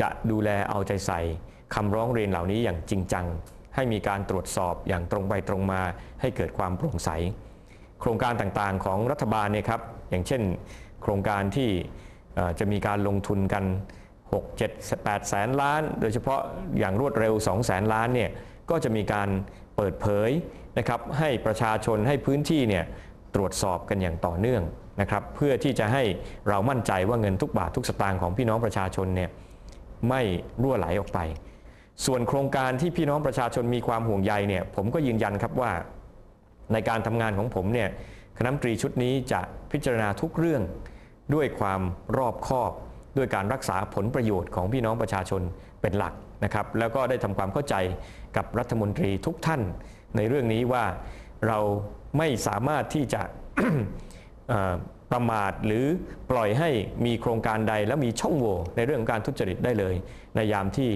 จะดูแลเอาใจใส่คำร้องเรียนเหล่านี้อย่างจริงจัง ให้มีการตรวจสอบอย่างตรงไปตรงมาให้เกิดความโปร่งใส โครงการต่างๆของรัฐบาลเนี่ยครับอย่างเช่น โครงการที่จะมีการลงทุนกัน 6 7 8แสนล้าน โดยเฉพาะอย่างรวดเร็ว 2 แสนล้านเนี่ยก็จะมีการเปิดเผยนะครับให้ประชาชนให้พื้นที่เนี่ยตรวจสอบกันอย่างต่อเนื่องนะครับเพื่อที่จะให้เรามั่นใจว่าเงินทุกบาททุกสตางค์ของพี่น้องประชาชนเนี่ย ไม่รั่วไหลออกไป ส่วนโครงการที่พี่น้องประชาชนมีความห่วงใยเนี่ยผมก็ยืนยันครับว่า ในการทำงานของผมเนี่ยคณะมนตรีชุดนี้จะพิจารณาทุกเรื่องด้วยความรอบคอบ ด้วยการรักษาผลประโยชน์ของพี่น้องประชาชนเป็นหลักนะครับ แล้วก็ได้ทำความเข้าใจกับรัฐมนตรีทุกท่านในเรื่องนี้ว่าเราไม่สามารถที่จะ ประมาทหรือปล่อยให้มีโครงการใดแล้วมีช่องโหว่ในเรื่องการทุจริตได้เลย ในยามที่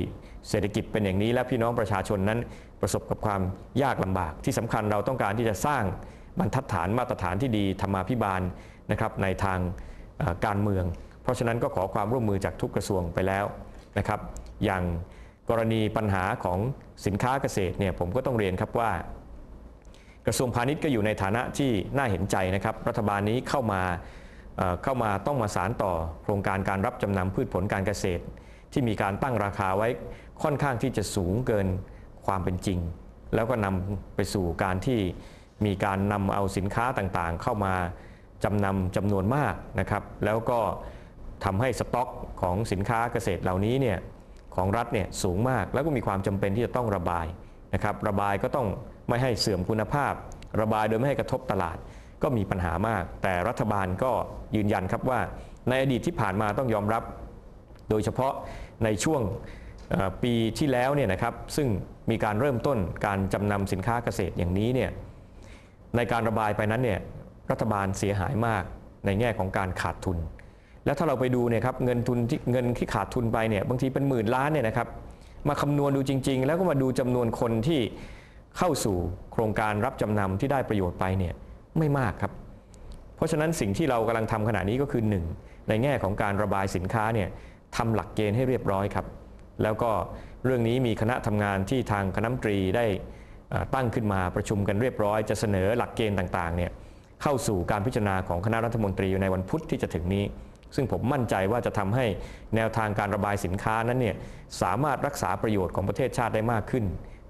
เศรษฐกิจเป็นอย่างนี้ และพี่น้องประชาชนนั้นประสบกับความยากลำบาก ที่สำคัญเราต้องการที่จะสร้างบรรทัดฐานมาตรฐานที่ดีธรรมาภิบาลนะครับในทางการเมือง เพราะฉะนั้นก็ขอความร่วมมือจากทุกกระทรวงไปแล้วนะครับ อย่างกรณีปัญหาของสินค้าเกษตรเนี่ยผมก็ต้องเรียนครับว่า กระทรวงพาณิชย์ก็อยู่ในฐานะที่น่าเห็นใจนะครับ รัฐบาลนี้เข้ามาเข้ามาต้องมาสารต่อโครงการการรับจำนำพืชผลการเกษตร ที่มีการตั้งราคาไว้ค่อนข้างที่จะสูงเกินความเป็นจริง แล้วก็นำไปสู่การที่มีการนำเอาสินค้าต่างๆ เข้ามาจำนำจำนวนมากนะครับ แล้วก็ทำให้สต็อกของสินค้าเกษตรเหล่านี้เนี่ยของรัฐเนี่ยสูงมากแล้วก็มีความจำเป็นที่จะต้องระบายนะครับ ระบายก็ต้อง ไม่ให้เสื่อมคุณภาพ ระบายโดยไม่ให้กระทบตลาด ก็มีปัญหามาก แต่รัฐบาลก็ยืนยันครับว่า ในอดีตที่ผ่านมาต้องยอมรับ โดยเฉพาะในช่วงปีที่แล้วเนี่ยนะครับซึ่งมีการเริ่มต้นการจำนำสินค้าเกษตรอย่างนี้เนี่ยในการระบายไปนั้นเนี่ยรัฐบาลเสียหายมากในแง่ของการขาดทุน แล้วถ้าเราไปดูเนี่ยครับเงินทุนที่เงินที่ขาดทุนไปเนี่ยบางทีเป็นหมื่นล้านเนี่ยนะครับมาคำนวณดูจริง ๆ แล้วก็มาดูจำนวนคนที่ เข้าสู่โครงการรับจำนำที่ได้ประโยชน์ไปเนี่ยไม่มากครับ เพราะฉะนั้นสิ่งที่เรากำลังทำขณะนี้ก็คือ 1 ในแง่ของการระบายสินค้าเนี่ยทำหลักเกณฑ์ให้เรียบร้อยครับ แล้วก็เรื่องนี้มีคณะทำงานที่ทางคณะมนตรีได้ตั้งขึ้นมาประชุมกันเรียบร้อย จะเสนอหลักเกณฑ์ต่างๆเนี่ยเข้าสู่การพิจารณาของคณะรัฐมนตรีในวันพุธที่จะถึงนี้ ซึ่งผมมั่นใจว่าจะทำให้แนวทางการระบายสินค้านั้นเนี่ยสามารถรักษาประโยชน์ของประเทศชาติได้มากขึ้น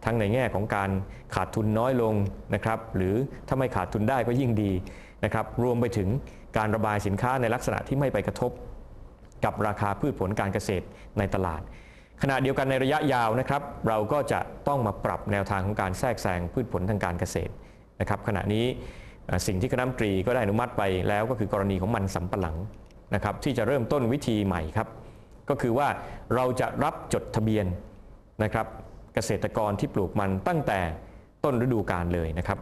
ทั้งในแง่ของการขาดทุนน้อยลงนะครับหรือถ้าไม่ขาดทุนได้ก็ยิ่งดีนะครับรวมไปถึงการระบายสินค้าในลักษณะที่ไม่ไปกระทบ กับราคาพืชผลการเกษตรในตลาด ขณะเดียวกันในระยะยาวนะครับเราก็จะต้องมาปรับแนวทางของการแทรกแซงพืชผลทางการเกษตรนะครับขณะนี้สิ่งที่คณะรัฐมนตรีก็ได้อนุมัติไปแล้วก็คือกรณีของมันสำปะหลังนะครับที่จะเริ่มต้นวิธีใหม่ครับ ก็คือว่าเราจะรับจดทะเบียนนะครับ เกษตรกรที่ปลูกมันตั้งแต่ต้นฤดูกาลเลยนะครับ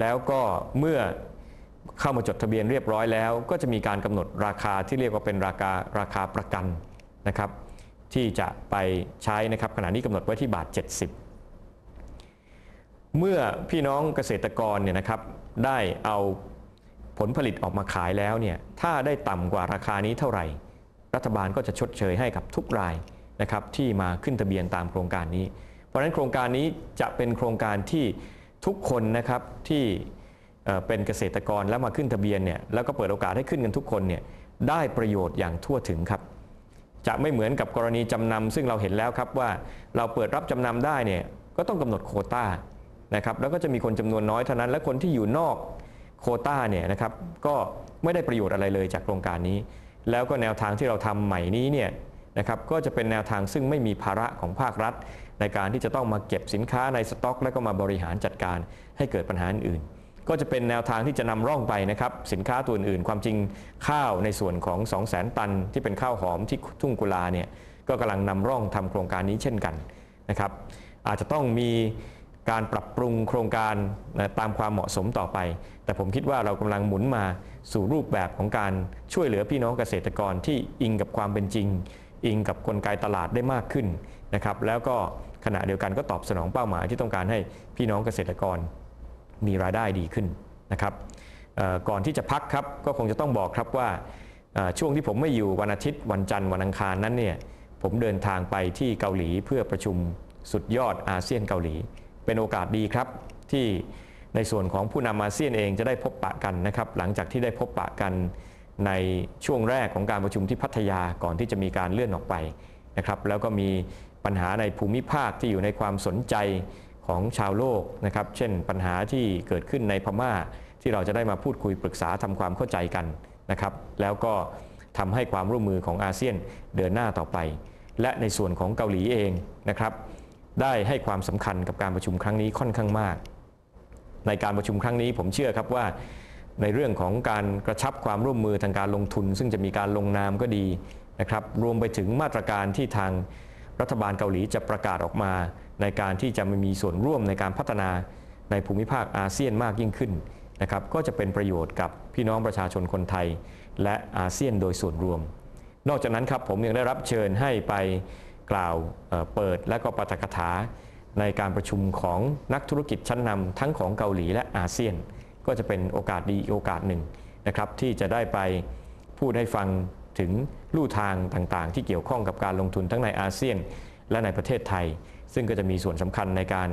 แล้วก็เมื่อเข้ามาจดทะเบียนเรียบร้อยแล้ว ก็จะมีการกำหนดราคาที่เรียกว่าเป็นราคาราคาประกันนะครับ ที่จะไปใช้นะครับขณะนี้กำหนดไว้ที่บาท 70 เมื่อพี่น้องเกษตรกรเนี่ยนะครับได้เอาผลผลิตออกมาขายแล้วเนี่ยถ้าได้ต่ำกว่าราคานี้เท่าไหร่ รัฐบาลก็จะชดเชยให้กับทุกราย นะครับที่มาขึ้นทะเบียนตามโครงการนี้ เพราะฉะนั้นโครงการนี้จะเป็นโครงการที่ทุกคนนะครับที่เป็นเกษตรกรแล้วมาขึ้นทะเบียนเนี่ยแล้วก็เปิดโอกาสให้ขึ้นกันทุกคนเนี่ยได้ประโยชน์อย่างทั่วถึงครับ จะไม่เหมือนกับกรณีจำนำซึ่งเราเห็นแล้วครับว่าเราเปิดรับจำนำได้เนี่ยก็ต้องกำหนดโคต้านะครับแล้วก็จะมีคนจำนวนน้อยเท่านั้น และคนที่อยู่นอกโคต้าเนี่ยนะครับก็ไม่ได้ประโยชน์อะไรเลยจากโครงการนี้ แล้วก็แนวทางที่เราทำใหม่นี้เนี่ย นะครับก็จะเป็นแนวทางซึ่งไม่มีภาระของภาครัฐ ในการที่จะต้องมาเก็บสินค้าในสต็อก แล้วก็มาบริหารจัดการให้เกิดปัญหาอื่นก็จะเป็นแนวทางที่จะนำร่องไปนะครับสินค้าตัวอื่นๆความจริงข้าวในส่วนของ 2 0 0 0 0 0 ตัน ที่เป็นข้าวหอมที่ทุ่งกุลาเนี่ยก็กำลังนำร่องทำโครงการนี้เช่นกันนะครับอาจจะต้องมีการปรับปรุงโครงการนะตามความเหมาะสมต่อไป แต่ผมคิดว่าเรากำลังหมุนมาสู่รูปแบบของการช่วยเหลือพี่น้องเกษตรกรที่อิงกับความเป็นจริง อิงกับกลไกตลาดได้มากขึ้นนะครับแล้วก็ขณะเดียวกันก็ตอบสนองเป้าหมายที่ต้องการให้พี่น้องเกษตรกรมีรายได้ดีขึ้นนะครับก่อนที่จะพักครับก็คงจะต้องบอกครับว่าช่วงที่ผมไม่อยู่วันอาทิตย์วันจันทร์วันอังคารนั้นเนี่ยผมเดินทางไปที่เกาหลีเพื่อประชุมสุดยอดอาเซียนเกาหลี เป็นโอกาสดีครับที่ในส่วนของผู้นำอาเซียนเองจะได้พบปะกันนะครับหลังจากที่ได้พบปะกัน ในช่วงแรกของการประชุมที่พัทยาก่อนที่จะมีการเลื่อนออกไปนะครับแล้วก็มีปัญหาในภูมิภาคที่อยู่ในความสนใจของชาวโลกนะครับ เช่นปัญหาที่เกิดขึ้นในพม่าที่เราจะได้มาพูดคุยปรึกษาทำความเข้าใจกันนะครับ แล้วก็ทำให้ความร่วมมือของอาเซียนเดินหน้าต่อไป และในส่วนของเกาหลีเองนะครับ ได้ให้ความสำคัญกับการประชุมครั้งนี้ค่อนข้างมาก ในการประชุมครั้งนี้ผมเชื่อครับว่า ในเรื่องของการกระชับความร่วมมือทางการลงทุน ซึ่งจะมีการลงนามก็ดีนะครับรวมไปถึงมาตรการที่ทางรัฐบาลเกาหลีจะประกาศออกมา ในการที่จะมีส่วนร่วมในการพัฒนาในภูมิภาคอาเซียนมากยิ่งขึ้นนะครับก็จะเป็นประโยชน์กับพี่น้องประชาชนคนไทย และอาเซียนโดยส่วนรวม นอกจากนั้นครับผมยังได้รับเชิญให้ไปกล่าวเปิดและก็ปาฐกถาในการประชุมของนักธุรกิจชั้นนำทั้งของเกาหลีและอาเซียน ก็จะเป็นโอกาสดีโอกาสหนึ่งนะครับที่จะได้ไปพูดให้ฟังถึงลู่ทางต่างๆ ที่เกี่ยวข้องกับการลงทุนทั้งในอาเซียนและในประเทศไทย ซึ่งก็จะมีส่วนสำคัญในการ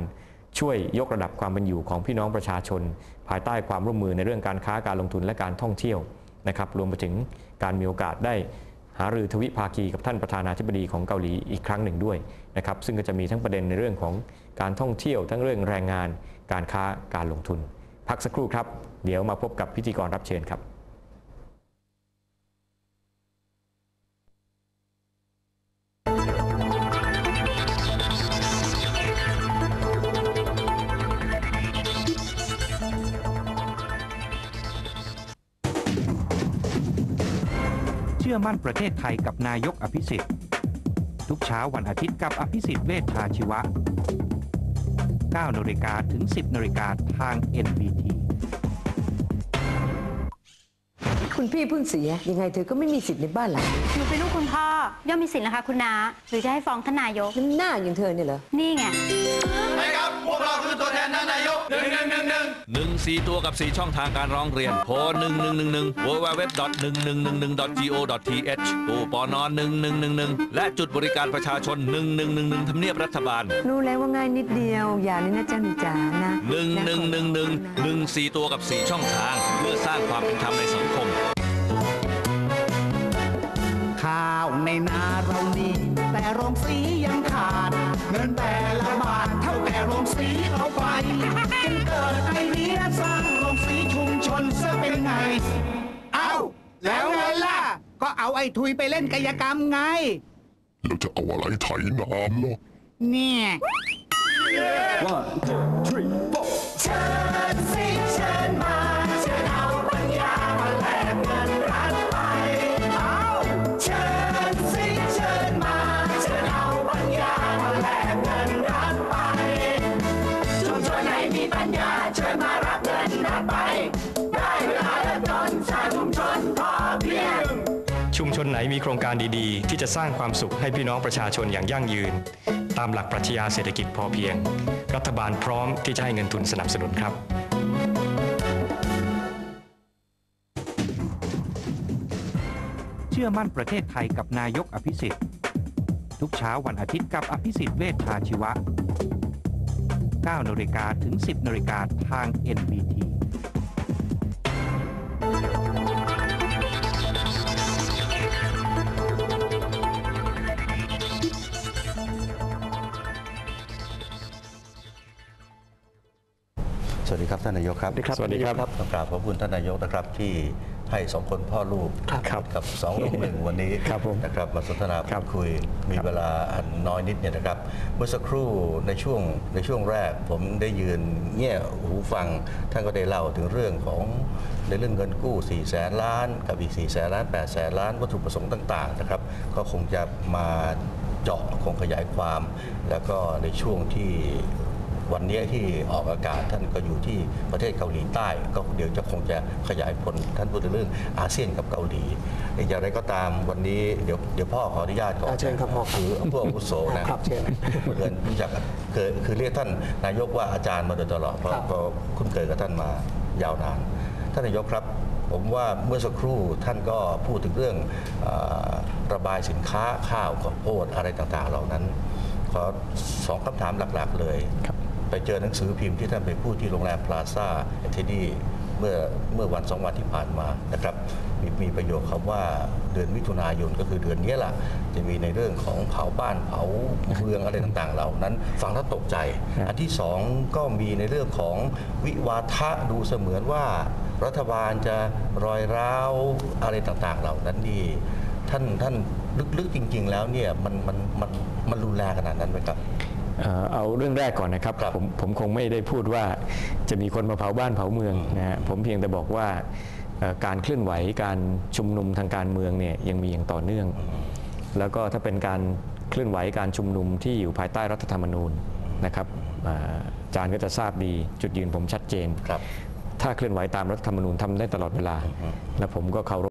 ช่วยยกระดับความเป็นอยู่ของพี่น้องประชาชน ภายใต้ความร่วมมือในเรื่องการค้าการลงทุนและการท่องเที่ยวนะครับรวมไปถึงการมีโอกาสได้หารือทวิภาคีกับท่านประธานาธิบดีของเกาหลีอีกครั้งหนึ่งด้วยนะครับซึ่งก็จะมีทั้งประเด็นในเรื่องของการท่องเที่ยว ทั้งเรื่องแรงงาน การค้าการลงทุน พักสักครู่ครับ เดี๋ยวมาพบกับพิธีกรรับเชิญครับเชื่อมั่นประเทศไทยกับนายกอภิสิทธิ์ ทุกเช้าวันอาทิตย์กับอภิสิทธิ์เวชชาชีวะ 9นาฬิกาถึง 10นาฬิกาทาง NBT คุณพี่เพิ่งเสีย ยังไงเธอก็ไม่มีสิทธิ์ในบ้านหลังนี้หนูเป็นลูกคุณพ่อย่อมมีสิทธิ์นะคะคุณนาหรือจะให้ฟ้องท่านนายกน้ำหน้าอย่างเธอเนี่ยเหรอ นี่ไงให้ครับ พวกเราคือตัวแทนท่านนายก หนึ่งหนึ่งหนึ่งหนึ่งหนึ่งสี่ตัวกับ4ช่องทางการร้องเรียนโทร1 1 1 1 w w w 1 1 1 1 go th ตู้ปอนอน1111และจุดบริการประชาชน1111ทำเนียบรัฐบาลรู้แล้วว่าง่ายนิดเดียว อย่าเลยนะจ๊ะหนูจ๋านะ1111 1 4ตัวกับ4ช่องทาง เพื่อสร้างความเป็นธรรมในสังคม ข้าวในนาเรานี่แต่โรงสียังขาด เงินแต่ละบาทเท่าแต่โรงสีเอาไปจึงเกิดไอเดียสร้างโรงสีชุมชนซะเป็นไง เอ้าแล้วไงล่ะ ก็เอาไอ้ทุยไปเล่นกายกรรมไง แล้วจะเอาอะไรไถน้ำล่ะเนี่ยชุม ไหนมีโครงการดีๆ ที่จะสร้างความสุขให้พี่น้องประชาชนอย่างยั่งยืน ตามหลักปรัชญาเศรษฐกิจพอเพียง รัฐบาลพร้อมที่จะให้เงินทุนสนับสนุนครับเชื่อมั่นประเทศไทยกับนายกอภิสิทธิ์ ทุกเช้าวันอาทิตย์กับอภิสิทธิ์เวชชาชีวะ 9นาฬิกาถึง 10นาฬิกาทาง NBT วัสดีครับท่านนายกครับ สวัสดีครับต้องกราบขอบคุณท่านนายกนะครับที่ให้สองคนพ่อลูกครับกับสองลูกหนึ่งวันนี้ครับผมนะครับมาสนทนาครัพูบดคุยมีเวลาอันน้อยนิดเนี่ยนะครับ เมื่อสักครู่ในช่วงในช่วงแรก ผมได้ยืนเงี่ยหูฟัง ท่านก็ได้เล่าถึงเรื่องของในเรื่องเงินกู้4ี่แสนล้าน กับอีก4ี่แสนล้าน8ปดแสนล้านวัตถุประสงค์ต่างๆนะครับ ก็คงจะมาเจาะคงขยายความ แล้วก็ในช่วงที่ วันนี้ที่ออกอากาศท่านก็อยู่ที่ประเทศเกาหลีใต้ ก็เดี๋ยวจะคงจะขยายผลท่านพูดถึงเรื่องอาเซียนกับเกาหลีอย่างไรก็ตามวันนี้เดี๋ยวเดี๋ยวพ่อขออนุญาตก่อนอ่าเชิญครับพ่อครับคือผู้อาวุโสนะครับเชิญเกินรู้จักคือคือเรียกท่านนายกว่าอาจารย์มาโดยตลอดเพราะครับเพราะคุ้นเคยกับท่านมายาวนาน ท่านนายกครับผมว่าเมื่อสักครู่ท่านก็พูดถึงเรื่องเออระบายสินค้าข้าวข้าวโพดอะไรต่างๆ เหล่านั้น ขอสองคำถามหลักๆเลย ไปเจอหนังสือพิมพ์ที่ท่านไปพูดที่โรงแรมพลาซ่าที่นี่เมื่อเมื่อวันสองวันที่ผ่านมานะครับมีมีประโยคคำว่าเดือนมิถุนายนก็คือเดือนนี้แหละจะมีในเรื่องของเผาบ้านเผาเมืองอะไรต่างๆ เหล่านั้นฟังแล้วตกใจ อันที่สองก็มีในเรื่องของวิวาทะดูเสมือนว่ารัฐบาลจะรอยร้าวอะไรต่างๆ เหล่านั้นนี่ท่านท่านลึกๆจริง ๆ แล้วเนี่ยมันมันมันมันรุนแรงขนาดนั้นไหมครับ เอ่อเอาเรื่องแรกก่อนนะครับครับผมผมคงไม่ได้พูดว่าจะมีคนมาเผาบ้านเผาเมืองนะฮะผมเพียงแต่บอกว่าเอ่อการเคลื่อนไหวการชุมนุมทางการเมืองเนี่ยยังมีอย่างต่อเนื่อง แล้วก็ถ้าเป็นการเคลื่อนไหวการชุมนุมที่อยู่ภายใต้รัฐธรรมนูญนะครับอ่าอาจารย์ก็จะทราบดีจุดยืนผมชัดเจนครับถ้าเคลื่อนไหวตามรัฐธรรมนูญทำได้ตลอดเวลา และผมก็เคารพ